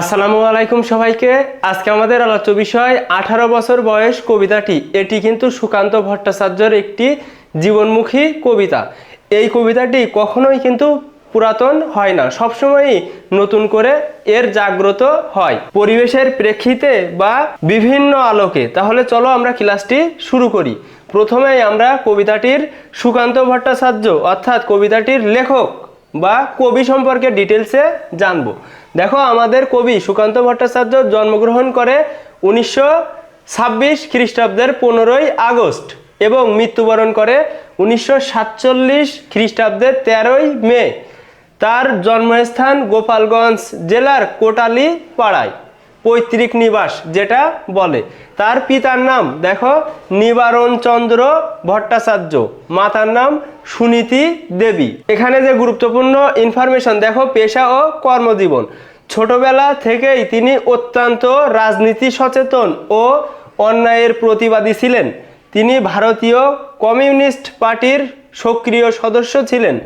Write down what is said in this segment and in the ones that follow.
আসসালামু আলাইকুম সবাইকে। আজকে আমাদের আলোচ্য বিষয়, আঠারো বছর বয়স কবিতাটি। এটি কিন্তু সুকান্ত ভট্টাচার্যর একটি জীবনমুখী কবিতা। এই কবিতাটি কখনোই কিন্তু পুরাতন হয় না, সবসময়ই নতুন করে এর জাগ্রত হয়। পরিবেশের প্রেক্ষিতে বা বিভিন্ন আলোকে। তাহলে চলো আমরা ক্লাসটি শুরু করি। প্রথমেই আমরা কবিতাটির সুকান্ত ভট্টাচার্য, অর্থাৎ কবিতাটির লেখক বা কবি সম্পর্কে ডিটেলসে জানব। দেখো আমাদের কবি সুকান্ত ভট্টাচার্য জন্মগ্রহণ করে উনিশশো ছাব্বিশ খ্রিস্টাব্দের পনেরোই আগস্ট এবং মৃত্যুবরণ করে উনিশশো সাতচল্লিশ খ্রিস্টাব্দের তেরোই মে। তার জন্মস্থান গোপালগঞ্জ জেলার কোটালি পাড়ায় পৈতৃক নিবাস, যেটা বলে। তার পিতার নাম, দেখো নিবারণ চন্দ্র ভট্টাচার্য। মাতার নাম সুনীতি দেবী। এখানে যে গুরুত্বপূর্ণ ইনফরমেশন দেখো, পেশা ও কর্মজীবন। ছোটবেলা থেকেই তিনি অত্যন্ত রাজনীতি সচেতন ও অন্যায়ের প্রতিবাদী ছিলেন। তিনি ভারতীয় কমিউনিস্ট পার্টির সক্রিয় সদস্য ছিলেন।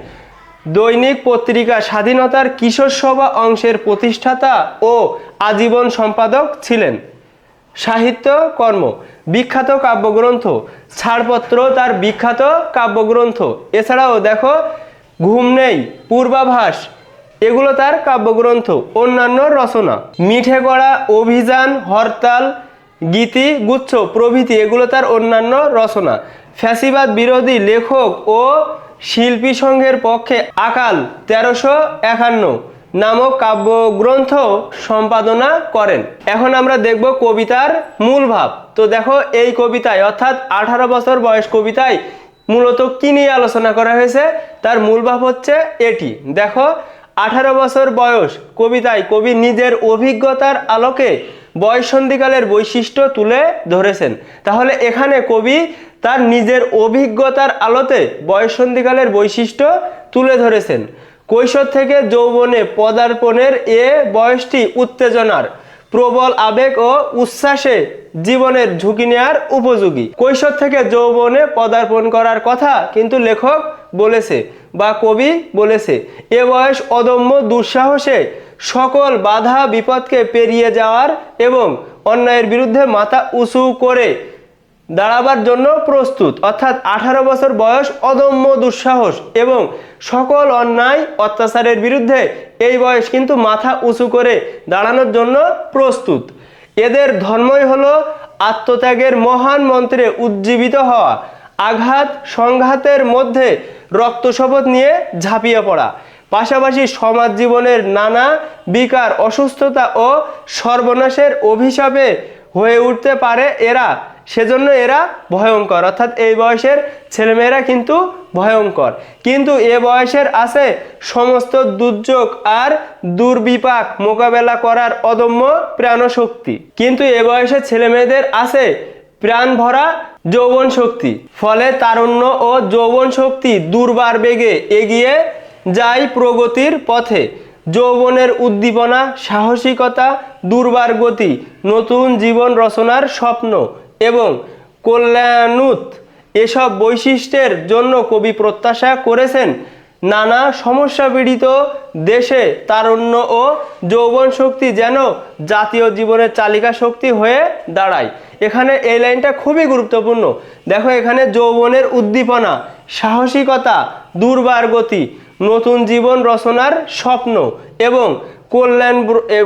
দৈনিক পত্রিকা স্বাধীনতার কিশোর সভা অংশের প্রতিষ্ঠাতা ও আজীবন সম্পাদক ছিলেন। সাহিত্য কর্ম, বিখ্যাত কাব্যগ্রন্থ, ছাড়পত্র তার বিখ্যাত কাব্যগ্রন্থ। এছাড়াও দেখো, ঘুম নেই, পূর্বাভাস, এগুলো তার কাব্যগ্রন্থ, অন্যান্য রচনা। মিঠে গড়া অভিযান, হরতাল, গীতি, গুচ্ছ প্রভৃতি এগুলো তার অন্যান্য রচনা। ফ্যাসিবাদ বিরোধী লেখক ও শিল্পী সংঘের পক্ষে আকাল তেরোশো একান্ন নামক কাব্যগ্রন্থ সম্পাদনা করেন। এখন আমরা দেখব কবিতার মূল ভাব। তো দেখো, এই কবিতায়, অর্থাৎ আঠারো বছর বয়স কবিতায় মূলত কি নিয়ে আলোচনা করা হয়েছে? তার মূল ভাব হচ্ছে এটি। দেখো, আঠারো বছর বয়স কবিতায় কবি নিজের অভিজ্ঞতার আলোকে বয়সন্ধিকালের বৈশিষ্ট্য তুলে ধরেছেন। তাহলে এখানে কবি তার নিজের অভিজ্ঞতার আলোতে বয়সন্ধিকালের বৈশিষ্ট্য তুলে ধরেছেন। কৈশোর থেকে যৌবনে পদার্পণের এ বয়সটি উত্তেজনার, প্রবল আবেগ ও উচ্ছ্বাসে জীবনের ঝুঁকি নেওয়ার উপযোগী। কৈশোর থেকে যৌবনে পদার্পণ করার কথা কিন্তু লেখক বলেছে বা কবি বলেছে, এ বয়স অদম্য দুঃসাহসে সকল বাধা বিপদকে পেরিয়ে যাওয়ার এবং অন্যায়ের বিরুদ্ধে মাথা উঁচু করে দাঁড়াবার জন্য প্রস্তুত। অর্থাৎ আঠারো বছর বয়স, অদম্য দুঃসাহস এবং সকল অন্যায় অত্যাচারের বিরুদ্ধে এই বয়স কিন্তু মাথা উঁচু করে দাঁড়ানোর জন্য প্রস্তুত। এদের ধর্মই হলো আত্মত্যাগের মহান মন্ত্রে উজ্জীবিত হওয়া। আঘাত, সংঘাতের মধ্যে রক্তশপথ নিয়ে ঝাঁপিয়ে পড়া। পাশাপাশি সমাজ জীবনের নানা বিকার, অসুস্থতা ও সর্বনাশের অভিশাপে হয়ে উঠতে পারে এরা। সেজন্য এরা ভয়ঙ্কর। অর্থাৎ এই বয়সের ছেলেমেয়েরা কিন্তু ভয়ঙ্কর। কিন্তু এ বয়সের আছে সমস্ত দুর্যোগ আর দুর্বিপাক মোকাবেলা করার অদম্য প্রাণশক্তি। কিন্তু এ বয়সের ছেলেমেয়েদের আছে প্রাণ ভরা যৌবন শক্তি ফলে তারুণ্য ও যৌবন শক্তি দুর্বার বেগে এগিয়ে যায় প্রগতির পথে। যৌবনের উদ্দীপনা, সাহসিকতা, দুর্বার গতি, নতুন জীবন রচনার স্বপ্ন এবং কল্যাণুত এসব বৈশিষ্ট্যের জন্য কবি প্রত্যাশা করেছেন। নানা সমস্যা পীড়িত দেশে তারুণ্য ও যৌবন শক্তি যেন জাতীয় জীবনের চালিকা শক্তি হয়ে দাঁড়ায়। এখানে এই লাইনটা খুবই গুরুত্বপূর্ণ। দেখো এখানে যৌবনের উদ্দীপনা, সাহসিকতা, দুর্বার গতি নতুন জীবন রচনার স্বপ্ন এবং কল্যাণ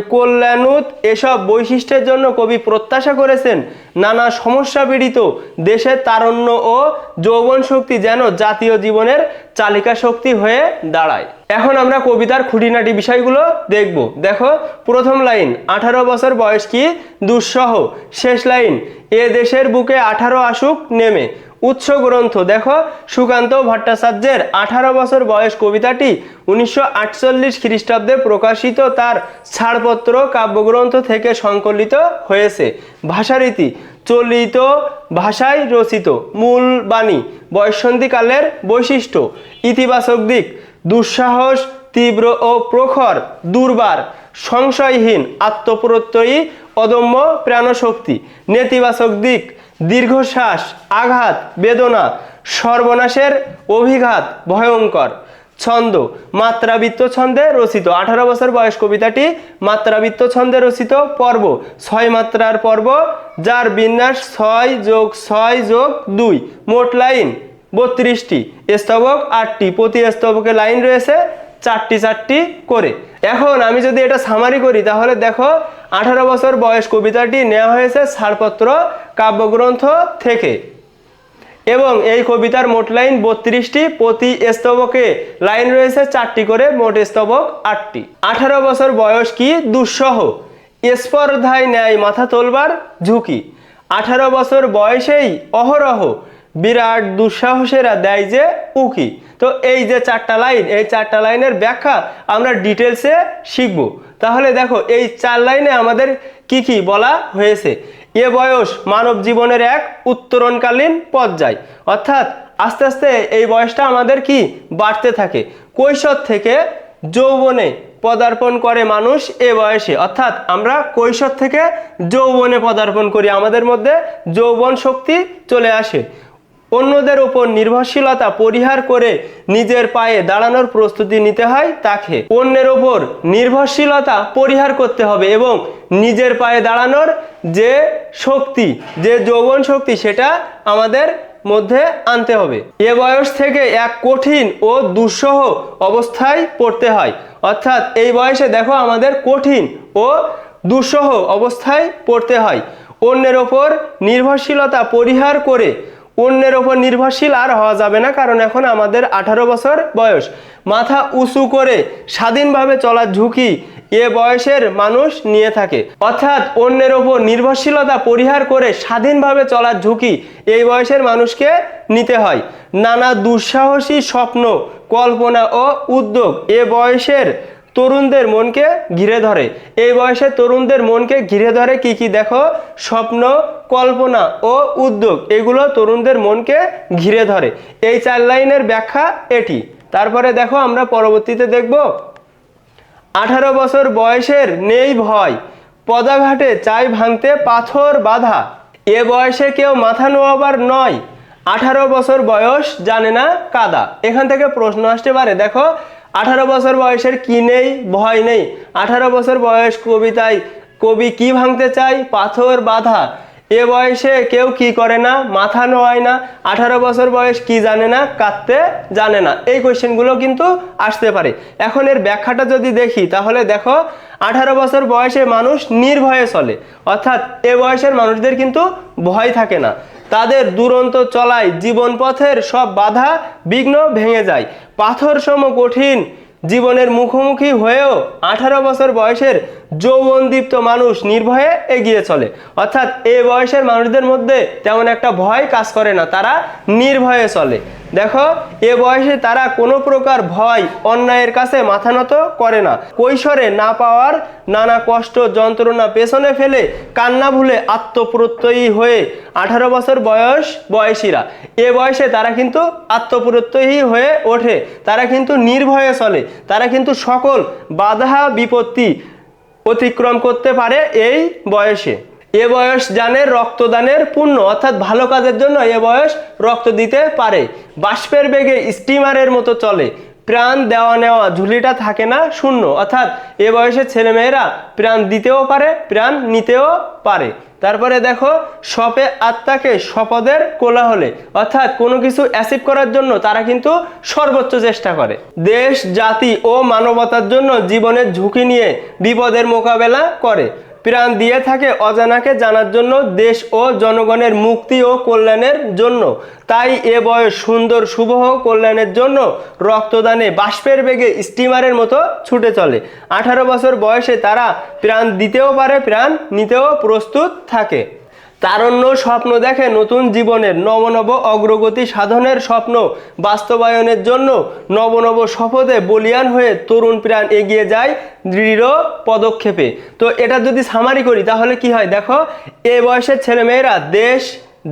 কল্যাণুত এসব বৈশিষ্ট্যের জন্য কবি প্রত্যাশা করেছেন। নানা সমস্যা পীড়িত দেশের তারণ্য ও যৌবন শক্তি যেন জাতীয় জীবনের চালিকা শক্তি হয়ে দাঁড়ায়। এখন আমরা কবিতার খুঁটিনাটি বিষয়গুলো দেখব। দেখো, প্রথম লাইন, আঠারো বছর বয়স কি? দুঃসহ। শেষ লাইন, এ দেশের বুকে আঠারো আসুক নেমে। উৎস গ্রন্থ। দেখো, সুকান্ত ভট্টাচার্যের আঠারো বছর বয়স কবিতাটি উনিশশো আটচল্লিশ খ্রিস্টাব্দে প্রকাশিত, তার ছাড়পত্র কাব্যগ্রন্থ থেকে সংকলিত হয়েছে। ভাষারীতি, চলিত ভাষায় রচিত, মূল বাণী বয়সন্ধিকালের বৈশিষ্ট্য, ইতিবাচক দিক, দুঃসাহস, তীব্র ও প্রখর, দুর্বার, সংশয়হীন, আত্মপ্রত্যয়ী, অদম্য প্রাণশক্তি, নেতিবাচক দিক দীর্ঘশ্বাস, আঘাত, বেদনা, সর্বনাশের অভিঘাত ভয়ঙ্কর। ছন্দ, মাত্রাবৃত্ত ছন্দে রচিত। আঠারো বছর বয়স কবিতাটি মাত্রাবৃত্ত ছন্দে রচিত পর্ব। ছয় মাত্রার পর্ব, যার বিন্যাস ছয় যোগ ছয় যোগ দুই। মোট লাইন বত্রিশটি। স্তবক আটটি। প্রতি স্তবকে লাইন রয়েছে চারটি চারটি করে। এখন আমি যদি এটা সামারি করি, তাহলে দেখো আঠারো বছর বয়স কবিতাটি নেওয়া হয়েছে ছাড়পত্র কাব্যগ্রন্থ থেকে। এবং এই কবিতার মোট লাইন বত্রিশটি, প্রতি স্তবকে লাইন রয়েছে চারটি করে, মোট স্তবক আটটি। আঠারো বছর বয়স কি? দুঃসহ। স্পর্ধায় ন্যায় মাথা তোলবার ঝুঁকি। আঠারো বছর বয়সেই অহরহ বিরাট দুঃসাহসেরা দেয় যে উকি। তো এই যে চারটা লাইন, এই চারটা লাইনের ব্যাখ্যা আমরা ডিটেলসে শিখব। তাহলে দেখো, এই চার লাইনে আমাদের কি কি বলা হয়েছে? এ বয়স মানব জীবনের এক উত্তরণকালীন পর্যায়। অর্থাৎ আস্তে আস্তে এই বয়সটা আমাদের কি? বাড়তে থাকে। কৈশোর থেকে যৌবনে পদার্পণ করে মানুষ এ বয়সে। অর্থাৎ আমরা কৈশোর থেকে যৌবনে পদার্পণ করি, আমাদের মধ্যে যৌবন শক্তি চলে আসে। অন্যদের উপর নির্ভরশীলতা পরিহার করে নিজের পায়ে দাঁড়ানোর প্রস্তুতি নিতে হয় তাকে। অন্যের ওপর নির্ভরশীলতা পরিহার করতে হবে এবং নিজের পায়ে দাঁড়ানোর যে শক্তি, যে যৌবন শক্তি, সেটা আমাদের মধ্যে আনতে হবে। এ বয়স থেকে এক কঠিন ও দুঃসহ অবস্থায় পড়তে হয়। অর্থাৎ এই বয়সে দেখো আমাদের কঠিন ও দুঃসহ অবস্থায় পড়তে হয়। অন্যের ওপর নির্ভরশীলতা পরিহার করে অন্যের ওপর নির্ভরশীল আর হওয়া যাবে না, কারণ এখন আমাদের আঠারো বছর বয়স। মাথা উঁচু করে স্বাধীনভাবে চলার ঝুঁকি এ বয়সের মানুষ নিয়ে থাকে। অর্থাৎ অন্যের ওপর নির্ভরশীলতা পরিহার করে স্বাধীনভাবে চলার ঝুঁকি এই বয়সের মানুষকে নিতে হয়। নানা দুঃসাহসী স্বপ্ন, কল্পনা ও উদ্যোগ এ বয়সের তরুণদের মনকে ঘিরে ধরে। এই বয়সে তরুণদের মনকে ঘিরে ধরে কি কি দেখো? স্বপ্ন, কল্পনা ও উদ্যোগ, এগুলো তরুণদের মনকে ঘিরে ধরে। এই চার লাইনের ব্যাখ্যা এটি। তারপরে দেখো আমরা পরবর্তীতে দেখব। আঠারো বছর বয়সের নেই ভয়, পদাঘাটে চাই ভাঙতে পাথর বাধা। এ বয়সে কেউ মাথা নোয়াবার নয়, আঠারো বছর বয়স জানে না কাদা। এখান থেকে প্রশ্ন আসতে পারে, দেখো। আঠারো বছর বয়সের কি নেই? ভয় নেই। আঠারো বছর বয়স কবিতায়, কবি কি ভাঙতে চায়? পাথর বাধা। এ বয়সে কেউ কি করে না? মাথা নোয়ায় না। আঠারো বছর বয়স কি জানে না? কাঁদতে জানে না। এই কোয়েশ্চেনগুলো কিন্তু আসতে পারে। এখন এর ব্যাখ্যাটা যদি দেখি, তাহলে দেখো, আঠারো বছর বয়সে মানুষ নির্ভয়ে চলে। অর্থাৎ এ বয়সের মানুষদের কিন্তু ভয় থাকে না। তাদের দুরন্ত চলায় জীবন পথের সব বাধা বিঘ্ন ভেঙে যায়। পাথর সম কঠিন জীবনের মুখোমুখি হয়েও আঠারো বছর বয়সের যৌবনদীপ্ত মানুষ নির্ভয়ে এগিয়ে চলে। অর্থাৎ এ বয়সের মানুষদের মধ্যে তেমন একটা ভয় কাজ করে না, তারা নির্ভয়ে চলে। দেখো, এ বয়সে তারা কোনো প্রকার ভয় অন্যায়ের কাছে মাথা নত করে না। কৈশোরে না পাওয়ার নানা কষ্ট, যন্ত্রণা পেছনে ফেলে কান্না ভুলে আত্মপ্রত্যয়ী হয়ে আঠারো বছর বয়স বয়সীরা। এ বয়সে তারা কিন্তু আত্মপ্রত্যয়ী হয়ে ওঠে। তারা কিন্তু নির্ভয়ে চলে। তারা কিন্তু সকল বাধা বিপত্তি অতিক্রম করতে পারে এই বয়সে। এ বয়স জানে রক্তদানের পুণ্য অর্থাৎ ভালো কাজের জন্য এ বয়স রক্ত দিতে পারে। বাষ্পের বেগে স্টিমারের মতো চলে। প্রাণ দেওয়া নেওয়া ঝুলিটা থাকে না, শূন্য। অর্থাৎ এ বয়সের ছেলেমেয়েরা প্রাণ দিতেও পারে, প্রাণ নিতেও পারে। তারপরে দেখো, সপে আত্মাকে শপথের কোলাহলে, অর্থাৎ কোনো কিছু অ্যাচিভ করার জন্য তারা কিন্তু সর্বোচ্চ চেষ্টা করে। দেশ, জাতি ও মানবতার জন্য জীবনের ঝুঁকি নিয়ে বিপদের মোকাবেলা করে। প্রাণ দিয়ে থাকে অজানাকে জানার জন্য দেশ ও জনগণের মুক্তি ও কল্যাণের জন্য। তাই এ বয়স সুন্দর শুভ কল্যাণের জন্য রক্তদানে বাষ্পের বেগে স্টিমারের মতো ছুটে চলে। আঠারো বছর বয়সে তারা প্রাণ দিতেও পারে, প্রাণ নিতেও প্রস্তুত থাকে। তারণ্য স্বপ্ন দেখে নতুন জীবনের নবনব অগ্রগতি সাধনের স্বপ্ন। বাস্তবায়নের জন্য নবনব শপথে বলিয়ান হয়ে তরুণ প্রাণ এগিয়ে যায় দৃঢ় পদক্ষেপে। তো এটা যদি সামারি করি, তাহলে কি হয়? দেখো, এ বয়সের ছেলেমেয়েরা দেশ,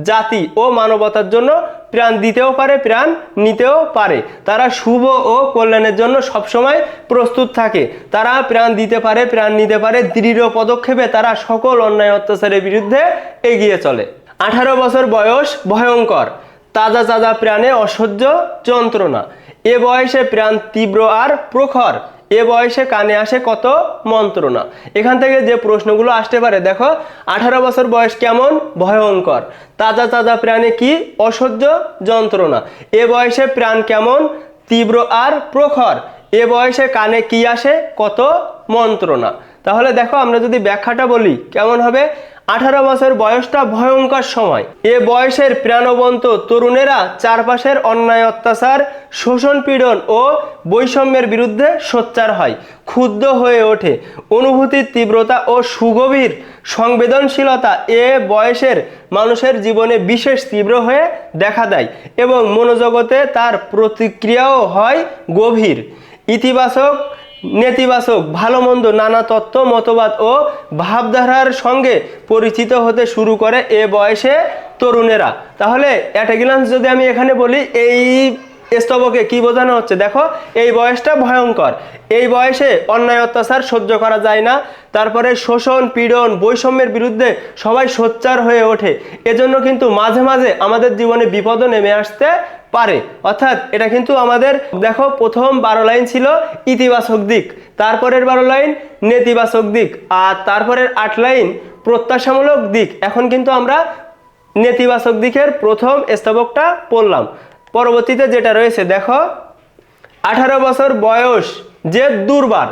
জাতি ও মানবতার জন্য প্রাণ দিতেও পারে, প্রাণ নিতেও পারে। তারা শুভ ও কল্যাণের জন্য সবসময় প্রস্তুত থাকে। তারা প্রাণ দিতে পারে, প্রাণ নিতে পারে, দৃঢ় পদক্ষেপে তারা সকল অন্যায় অত্যাচারের বিরুদ্ধে এগিয়ে চলে। আঠারো বছর বয়স ভয়ঙ্কর। তাজা তাজা প্রাণে অসহ্য যন্ত্রণা। এ বয়সে প্রাণ তীব্র আর প্রখর। এ বয়সে কানে আসে কত মন্ত্রণা। এখান থেকে যে প্রশ্নগুলো আসতে পারে, দেখো, আঠারো বছর বয়স কেমন? ভয়ঙ্কর। তাজা তাজা প্রাণে কি অসহ্য যন্ত্রণা? এ বয়সে প্রাণ কেমন? তীব্র আর প্রখর। এ বয়সে কানে কি আসে? কত মন্ত্রণা। তাহলে দেখো, আমরা যদি ব্যাখ্যাটা বলি, কেমন হবে? আঠারো বছর বয়সটা ভয়ঙ্কর সময়। এ বয়সের প্রাণবন্ত তরুণেরা চারপাশের অন্যায়, অত্যাচার, শোষণ, পীড়ন ও বৈষম্যের বিরুদ্ধে সোচ্চার হয়, ক্ষুব্ধ হয়ে ওঠে। অনুভূতির তীব্রতা ও সুগভীর সংবেদনশীলতা এ বয়সের মানুষের জীবনে বিশেষ তীব্র হয়ে দেখা দেয় এবং মনোজগতে তার প্রতিক্রিয়াও হয় গভীর। ইতিবাচক নেতিবাচক, ভালো মন্দ, নানা তত্ত্ব, মতবাদ ও ভাবধারার সঙ্গে পরিচিত হতে শুরু করে এ বয়সে তরুণেরা। তাহলে অ্যাট যদি আমি এখানে বলি, এই স্তবকে কি বোঝানো হচ্ছে? দেখো, এই বয়সটা ভয়ঙ্কর। এই বয়সে অন্যায়, অত্যাচার সহ্য করা যায় না। তারপরে শোষণ, পীড়ন, বৈষম্যের বিরুদ্ধে সবাই সোচ্চার হয়ে ওঠে। এজন্য কিন্তু মাঝে মাঝে আমাদের জীবনে বিপদও নেমে আসতে পারে। অর্থাৎ এটা কিন্তু আমাদের, দেখো, প্রথম বারো লাইন ছিল ইতিবাচক দিক। তারপরের বারো লাইন নেতিবাচক দিক। আর তারপরের আট লাইন প্রত্যাশামূলক দিক। এখন কিন্তু আমরা নেতিবাচক দিকের প্রথম স্তবকটা পড়লাম। পরবর্তীতে যেটা রয়েছে, দেখো, আঠারো বছর বয়স, যে দুর্বার।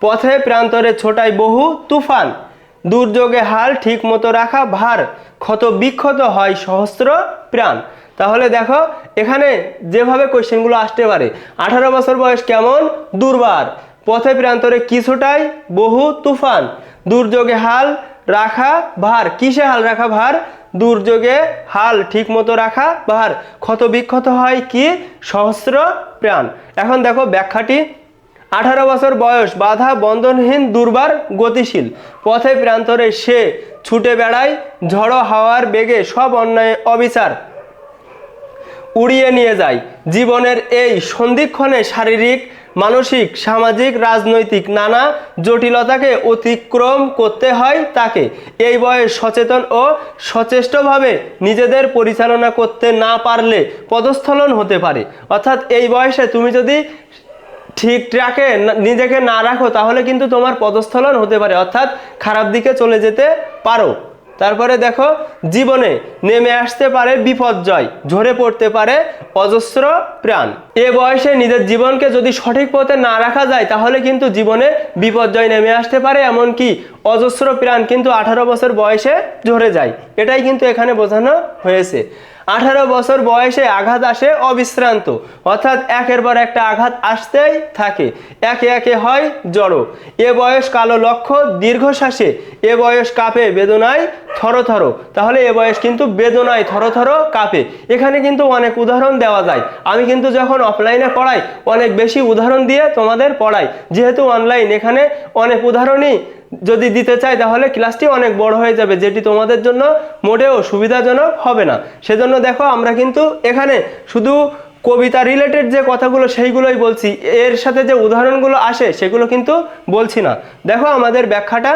পথে প্রান্তরে ছোটায় বহু তুফান। দুর্যোগে হাল ঠিক মতো রাখা ভার, ক্ষত বিক্ষত হয় সহস্র প্রাণ। তাহলে দেখো, এখানে যেভাবে কোশ্চেনগুলো আসতে পারে, আঠারো বছর বয়স কেমন? দুর্বার। পথে প্রান্তরে কিছুটাই বহু তুফান। দুর্যোগে হাল রাখা ভার। কিসে হাল রাখা ভার? দুর্যোগে হাল ঠিক মতো রাখা ভার। ক্ষত বিক্ষত হয় কি? সহস্র প্রাণ। এখন দেখো ব্যাখ্যাটি। আঠারো বছর বয়স, বাধা বন্ধনহীন, দুর্বার গতিশীল। পথে প্রান্তরে সে ছুটে বেড়ায়, ঝড়ো হাওয়ার বেগে সব অন্যায় অবিচার। উড়িয়ে নিয়ে যায়। জীবনের এই সন্ধিক্ষণে শারীরিক, মানসিক, সামাজিক, রাজনৈতিক নানা জটিলতাকে অতিক্রম করতে হয় তাকে। এই বয়স সচেতন ও সচেষ্টভাবে নিজেদের পরিচালনা করতে না পারলে পদস্থলন হতে পারে। অর্থাৎ এই বয়সে তুমি যদি ঠিক ট্র্যাকে নিজেকে না রাখো তাহলে কিন্তু তোমার পদস্থলন হতে পারে। অর্থাৎ খারাপ দিকে চলে যেতে পারো। তারপরে দেখো, জীবনে নেমে আসতে পারে বিপর্যয় ঝরে পড়তে পারে অজস্র প্রাণ। এ বয়সে নিজের জীবনকে যদি সঠিক পথে না রাখা যায়, তাহলে কিন্তু জীবনে বিপর্যয় নেমে আসতে পারে, এমনকি অজস্র প্রাণ কিন্তু আঠারো বছর বয়সে ঝরে যায়। এটাই কিন্তু এখানে বোঝানো হয়েছে। আঠারো বছর বয়সে আঘাত আসে অবিশ্রান্ত। অর্থাৎ একের পর একটা আঘাত আসতেই থাকে। একে একে হয় জড়ো। এ বয়স কালো লক্ষ্য, দীর্ঘশ্বাসে। এ বয়স কাঁপে, বেদনায় থরো থরো তাহলে এ বয়স কিন্তু বেদনায় থরো থরো কাঁপে। এখানে কিন্তু অনেক উদাহরণ দেওয়া যায়। আমি কিন্তু যখন অফলাইনে পড়াই, অনেক বেশি উদাহরণ দিয়ে তোমাদের পড়াই। যেহেতু অনলাইন এখানে অনেক উদাহরণই যদি দিতে চাই তাহলে ক্লাসটি অনেক বড় হয়ে যাবে, যেটি তোমাদের জন্য মোটেও সুবিধাজনক হবে না। সেজন্য দেখো, আমরা কিন্তু এখানে শুধু কবিতা রিলেটেড যে কথাগুলো সেইগুলোই বলছি। এর সাথে যে উদাহরণগুলো আসে সেগুলো কিন্তু বলছি না। দেখো, আমাদের ব্যাখ্যাটা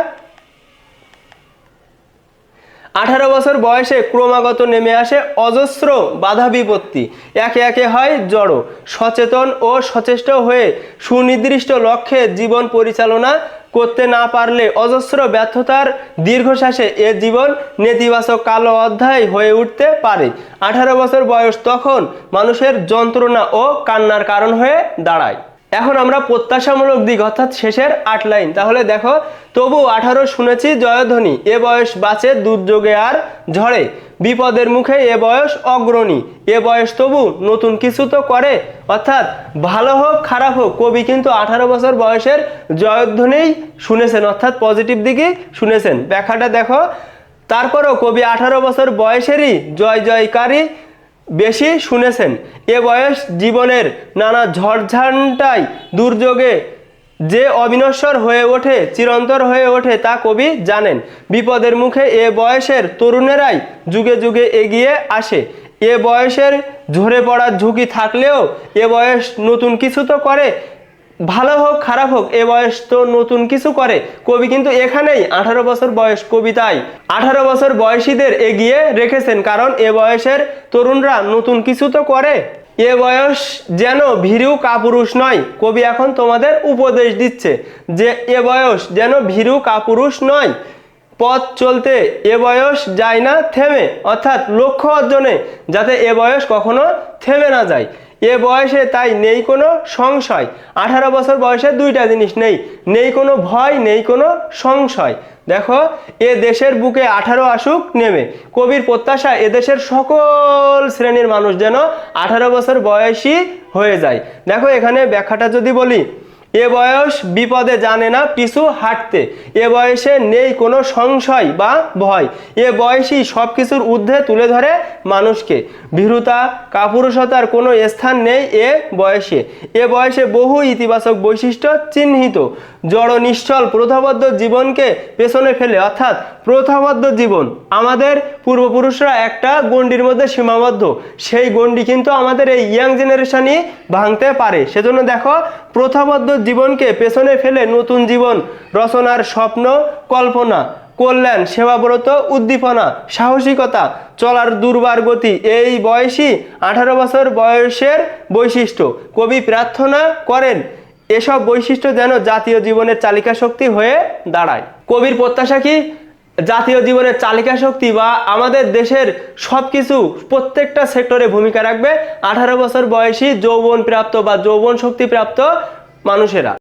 আঠারো বছর বয়সে ক্রমাগত নেমে আসে অজস্র বাধা বিপত্তি। একে একে হয় জড়ো, সচেতন ও সচেষ্ট হয়ে সুনির্দিষ্ট লক্ষ্যে জীবন পরিচালনা করতে না পারলে অজস্র ব্যর্থতার দীর্ঘশ্বাসে এ জীবন নেতিবাচক কালো অধ্যায় হয়ে উঠতে পারে। আঠারো বছর বয়স তখন মানুষের যন্ত্রণা ও কান্নার কারণ হয়ে দাঁড়ায়। এখন আমরা প্রত্যাশামূলক দিক, অর্থাৎ শেষের আট লাইন। তাহলে দেখো, তবু আঠারো শুনেছি জয়ধ্বনি, এ বয়স বাঁচে, দুর্যোগে আর ঝড়ে। বিপদের মুখে এ বয়স অগ্রণী, এ বয়স তবু নতুন কিছু তো করে। অর্থাৎ ভালো হোক, খারাপ হোক, কবি কিন্তু আঠারো বছর বয়সের জয়ধ্বনিই শুনেছেন, অর্থাৎ পজিটিভ দিকই শুনেছেন। ব্যাখ্যাটা দেখো, তারপরও কবি আঠারো বছর বয়সেরই জয় জয়কারী বেশি শুনেছেন। এ বয়স জীবনের নানা ঝড়ঝান্টায় দুর্যোগে যে অবিনশ্বর হয়ে ওঠে, চিরন্তর হয়ে ওঠে তা কবি জানেন। বিপদের মুখে এ বয়সের তরুণেরাই যুগে যুগে এগিয়ে আসে। এ বয়সের ঝরে পড়ার ঝুঁকি থাকলেও এ বয়স নতুন কিছু তো করে। ভালো হোক, খারাপ হোক, এ বয়স তো নতুন কিছু করে। কবি কিন্তু এখানেই আঠারো বছর বয়স কবিতায়। আঠারো বছর বয়সীদের এগিয়ে রেখেছেন, কারণ এ বয়সের তরুণরা নতুন কিছু তো করে। এ বয়স যেন ভীরু কাপুরুষ নয়, কবি এখন তোমাদের উপদেশ দিচ্ছে যে এ বয়স যেন ভীরু কাপুরুষ নয়। পথ চলতে এ বয়স যায় না থেমে, অর্থাৎ লক্ষ্য অর্জনে, যাতে এ বয়স কখনো থেমে না যায়। এ বয়সে তাই নেই কোনো সংশয়। আঠারো বছর বয়সে দুইটা জিনিস নেই। নেই কোনো ভয়, নেই কোনো সংশয়। দেখো, এ দেশের বুকে আঠারো আসুক নেমে। কবির প্রত্যাশা এদেশের সকল শ্রেণির মানুষ যেন আঠারো বছর বয়সী হয়ে যায়। দেখো, এখানে ব্যাখ্যাটা যদি বলি এ বয়স বিপদে জানে না পিছু হাঁটতে। এ বয়সে নেই কোনো সংশয় বা ভয়। এ বয়সই সব কিছুর ঊর্ধ্বে তুলে ধরে মানুষকে। ভীরুতা, কাপুরুষতার কোনো স্থান নেই এ বয়সে। এ বয়সে বহু ইতিবাচক বৈশিষ্ট্য চিহ্নিত। জড় নিশ্চল প্রথাবদ্ধ জীবনকে পেছনে ফেলে, অর্থাৎ প্রথাবদ্ধ জীবন। আমাদের পূর্বপুরুষরা একটা গণ্ডির মধ্যে সীমাবদ্ধ। সেই গণ্ডি কিন্তু আমাদের এই ইয়াং জেনারেশনই ভাঙতে পারে। সেজন্য দেখো প্রথাবদ্ধ জীবনকে পেছনে ফেলে নতুন জীবন, রচনার স্বপ্ন, কল্পনা, কল্যাণ, সেবাব্রত, উদ্দীপনা, সাহসিকতা, চলার দুর্বার গতি, এই বয়সী আঠারো বছর বয়সের বৈশিষ্ট্য। কবি প্রার্থনা করেন, এসব বৈশিষ্ট্য যেন জাতীয় জীবনের চালিকা শক্তি হয়ে দাঁড়ায়। কবির প্রত্যাশা কি? জাতীয় জীবনের চালিকা শক্তি বা আমাদের দেশের সব কিছু প্রত্যেকটা সেক্টরে ভূমিকা রাখবে। আঠারো বছর বয়সী যৌবন প্রাপ্ত বা যৌবন শক্তি প্রাপ্ত মানুষেরা।